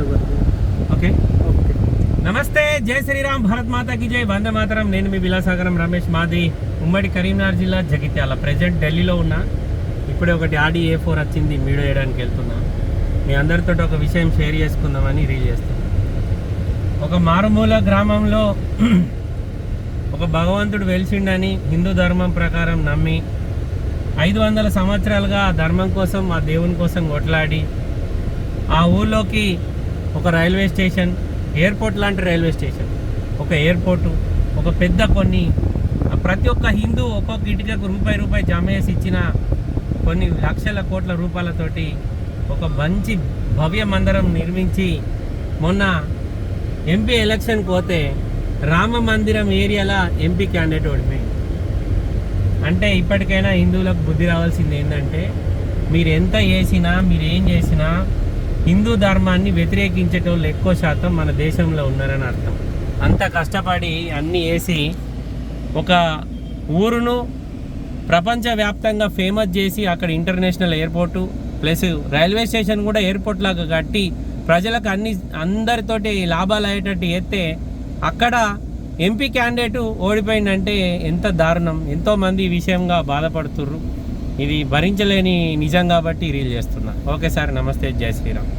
Okay. Okay. నమస్తే జై శ్రీరామ్ భారత్ మాతాకి జై వందే మాతరం. నేను మీ విలాసాగరం రమేష్ మాది ఉమ్మడి కరీంనగర్ జిల్లా జగిత్యాల. ప్రజెంట్ ఢిల్లీలో ఉన్నా ఇప్పుడే ఒకటి ఆడి ఏ ఫోర్ వచ్చింది వీడియో వేయడానికి వెళ్తున్నా. మీ అందరితో ఒక విషయం షేర్ చేసుకుందామని రీల్ చేస్తున్నా. ఒక మారుమూల గ్రామంలో ఒక భగవంతుడు వెలిసిండని హిందూ ధర్మం ప్రకారం నమ్మి ఐదు వందల సంవత్సరాలుగా ఆ ధర్మం కోసం ఆ దేవుని కోసం కొట్లాడి ఆ ఊళ్ళోకి ఒక రైల్వే స్టేషన్ ఎయిర్పోర్ట్ లాంటి రైల్వే స్టేషన్ ఒక ఎయిర్పోర్టు ఒక పెద్ద కొన్ని ప్రతి ఒక్క హిందూ ఒక్కొక్క ఇటుకకు రూపాయి రూపాయి జమ చేసి ఇచ్చిన కొన్ని లక్షల కోట్ల రూపాయలతోటి ఒక మంచి భవ్య మందిరం నిర్మించి మొన్న ఎంపీ ఎలక్షన్కి పోతే రామ మందిరం ఏరియాలో ఎంపీ క్యాండిడేట్ ఓడిపోయింది. అంటే ఇప్పటికైనా హిందువులకు బుద్ధి రావాల్సింది ఏంటంటే మీరు ఎంత చేసినా మీరు ఏం చేసినా హిందూ ధర్మాన్ని వ్యతిరేకించేటోళ్ళు ఎక్కువ శాతం మన దేశంలో ఉన్నారని అర్థం. అంత కష్టపడి అన్నీ వేసి ఒక ఊరును ప్రపంచవ్యాప్తంగా ఫేమస్ చేసి అక్కడ international airport plus railway station కూడా ఎయిర్పోర్ట్ లాగా కట్టి ప్రజలకు అన్ని అందరితోటి లాభాలు అయ్యేటట్టు ఎత్తే అక్కడ ఎంపీ క్యాండిడేటు ఓడిపోయిందంటే ఎంత దారుణం. ఎంతోమంది ఈ విషయంగా బాధపడుతుర్రు. ఇది భరించలేని నిజం కాబట్టి రీల్ చేస్తున్నా. ఓకే సార్ నమస్తే జై శ్రీరామ్.